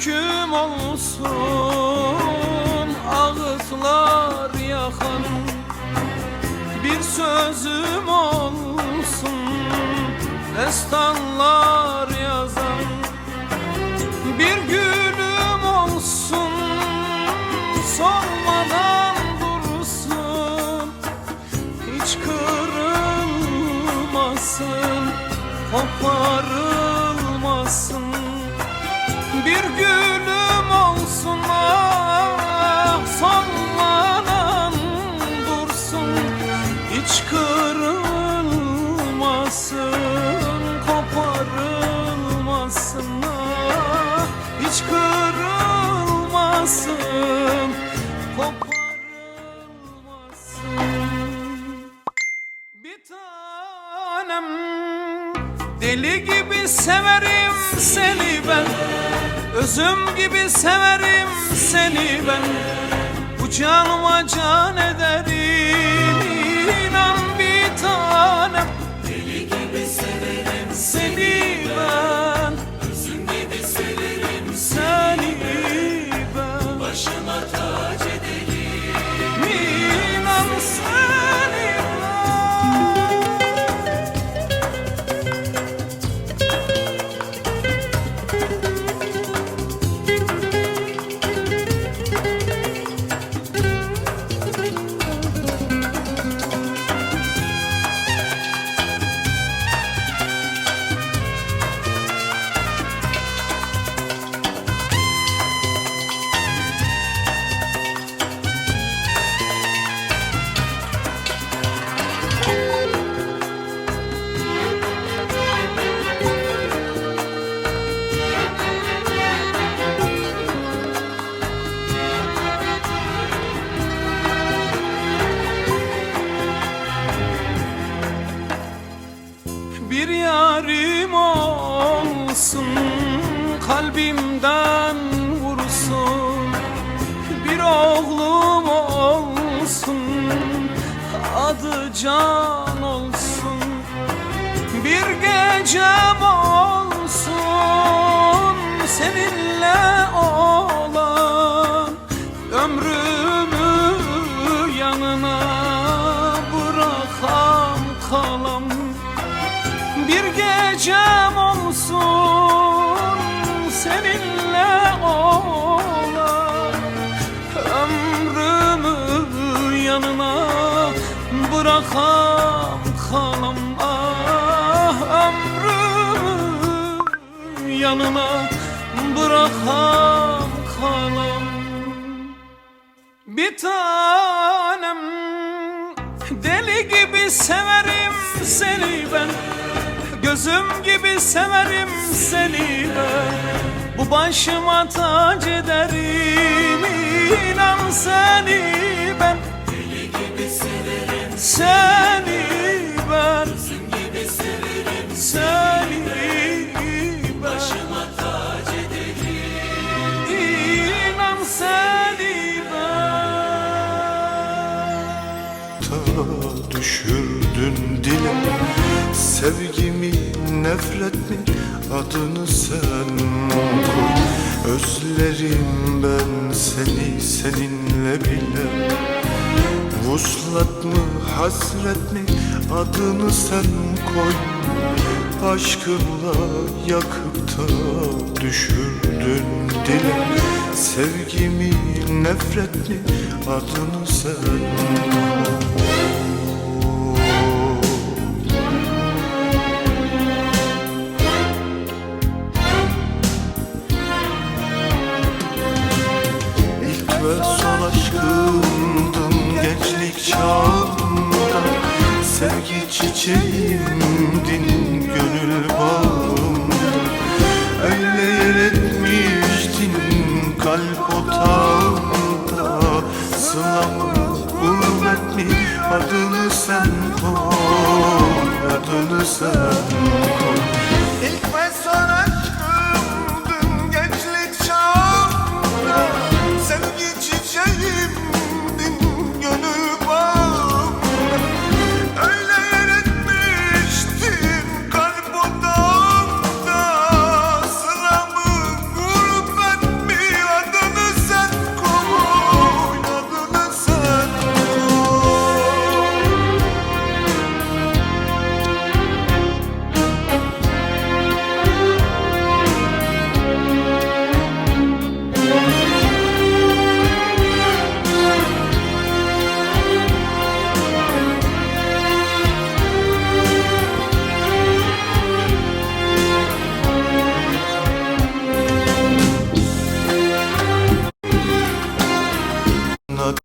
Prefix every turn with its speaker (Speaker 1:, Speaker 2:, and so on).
Speaker 1: yüküm olsun Ağıtlar yakan bir sözüm olsun Destanlar yazan bir gülüm olsun Solmadan dursun hiç kırılmasın Koparılmasın bir gülüm olsun ah Solmadan dursun. Hiç kırılmasın Koparılmasın ah hiç kırılmasın Koparılmasın. Bir tanem Deli gibi severim seni ben Özüm gibi severim seni ben. Bu canıma can ederim olsun kalbimden vursun. Bir oğlum olsun adı can olsun. Bir gecem olsun seninle olan seninle olan Ömrümü yanına bırakam kalam. Ah Ömrümü yanına bırakam kalam. Bir tanem Deli gibi severim seni ben Gözüm gibi severim seni ben Bu başıma tac ederim inan seni ben. Deli gibi severim. Seni ben. Gözüm gibi severim. Seni
Speaker 2: düşürdün dile Sevgimi nefret mi? Adını sen koy Özlerim ben seni seninle bile. Vuslat mı hasret mi? Adını sen koy. Aşkınla yakıp da düşürdün dile Sevgimi nefret mi? Adını sen koy çiçeğimdin gönül bağımda Öyle yer etmiştin kalp otağımda. Sıla mı gurbet mi adını sen koy Adını sen koy